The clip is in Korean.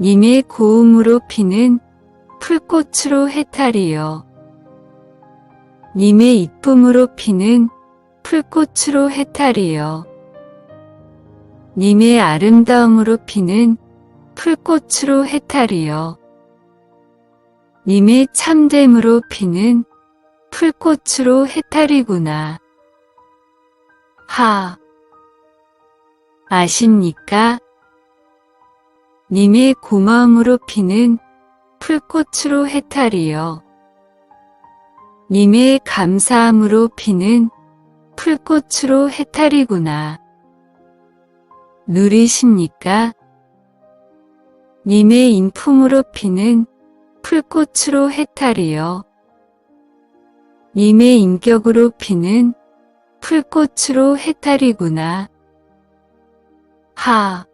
님의 고음으로 피는 풀꽃으로 해탈이여. 님의 이쁨으로 피는 풀꽃으로 해탈이여. 님의 아름다움으로 피는 풀꽃으로 해탈이여. 님의 참됨으로 피는 풀꽃으로 해탈이구나. 하. 아십니까? 님의 고마움으로 피는 풀꽃으로 해탈이여. 님의 감사함으로 피는 풀꽃으로 해탈이구나. 누리십니까? 님의 인품으로 피는 풀꽃으로 해탈이여. 님의 인격으로 피는 풀꽃으로 해탈이구나. 하.